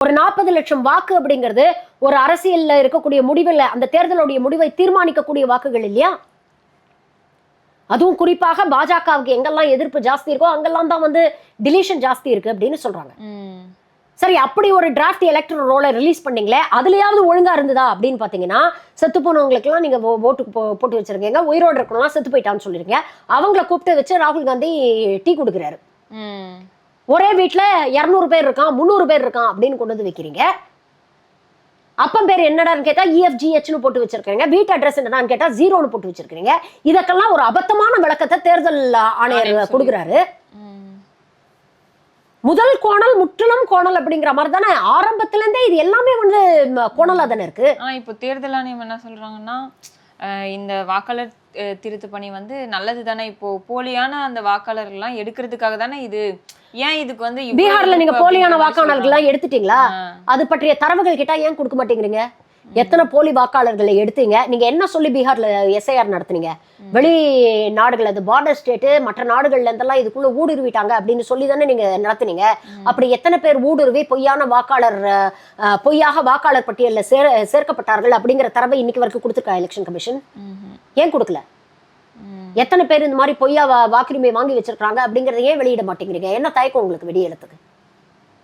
ஒரு நாற்பது லட்சம் வாக்கு அப்படிங்கிறது ஒரு அரசியல்ல இருக்கக்கூடிய முடிவில் அந்த தேர்தலுடைய முடிவை தீர்மானிக்கக்கூடிய வாக்குகள் இல்லையா அதுவும் குறிப்பாக பாஜகவுக்கு எங்கெல்லாம் எதிர்ப்பு ஜாஸ்தி இருக்கோ அங்கெல்லாம் தான் வந்து டிலீஷன் ஜாஸ்தி இருக்கு அப்படின்னு சொல்றாங்க. சரி அப்படி ஒரு டிராஃப்ட் எலக்ட்ரல் ரோலை ரிலீஸ் பண்ணீங்களே அதுலயாவது ஒழுங்கா இருந்ததா அப்படின்னு பாத்தீங்கன்னா செத்து போனவங்களுக்குலாம் நீங்க ஓ- ஓட்டுக்கு போ- போட்டு வச்சிருக்கீங்க உயிரோடு இருக்கணும்லாம் செத்து போயிட்டான்னு சொல்லிருக்கீங்க அவங்கள கூப்பிட்டு வச்சு ராகுல் காந்தி டீ கொடுக்குறாரு. ஒரே வீட்ல இரநூறு பேர் இருக்கான் முந்நூறு பேர் இருக்கான் அப்படின்னு கொண்டு வந்து வைக்கிறீங்க. அப்பன் பேர் என்னடான்னு கேட்டா E இஎஃப்ஜிஹெச்னு போட்டு வச்சிருக்கீங்க வீட்டு அட்ரஸ் என்னடான்னு கேட்டா ஜீரோன்னு போட்டு வச்சிருக்கீங்க இதற்கெல்லாம் ஒரு அபத்தமான விளக்கத்தை தேர்தல் ஆணையர் கொடுக்குறாரு. முதல் கோணல் முற்றிலும் கோணல் அப்படிங்கிற மாதிரி தானே? ஆரம்பத்துல இருந்தே இது எல்லாமே வந்து கோணலா தானே இருக்கு? ஆனா இப்போ தேர்தல் ஆணையம் என்ன சொல்றாங்கன்னா இந்த வாக்காளர் திருத்த பணி வந்து நல்லது தானே? இப்போ போலியான அந்த வாக்காளர்கள்லாம் எடுக்கிறதுக்காக தானே இது ஏன் இதுக்கு வந்து பீகார்ல நீங்க போலியான வாக்காளர்கள் எல்லாம் எடுத்துட்டீங்களா. அது பற்றிய தரவுகள் கேட்டா ஏன் கொடுக்க மாட்டேங்கிறீங்க? எத்தனை போலி வாக்காளர்களை எடுத்தீங்க? நீங்க என்ன சொல்லி பீகார்ல எஸ்ஐஆர் நடத்துனீங்க? வெளி நாடுகள் அது பார்டர் ஸ்டேட்டு மற்ற நாடுகள்ல இருந்தெல்லாம் இதுக்குள்ள ஊடுருவிட்டாங்க அப்படின்னு சொல்லி தானே நீங்க நடத்துனீங்க? அப்படி எத்தனை பேர் ஊடுருவி பொய்யான வாக்காளர் பொய்யாக வாக்காளர் பட்டியலில் சேர சேர்க்கப்பட்டார்கள் அப்படிங்கிற தரவை இன்னைக்கு வரைக்கும் கொடுத்துருக்கா எலெக்ஷன் கமிஷன். ஏன் கொடுக்கல. எத்தனை பேர் இந்த மாதிரி பொய்யா வாக்குரிமை வாங்கி வச்சிருக்காங்க அப்படிங்கறத ஏன் வெளியிட மாட்டேங்கிறீங்க. என்ன தயக்கம் உங்களுக்கு வெளியிடத்துக்கு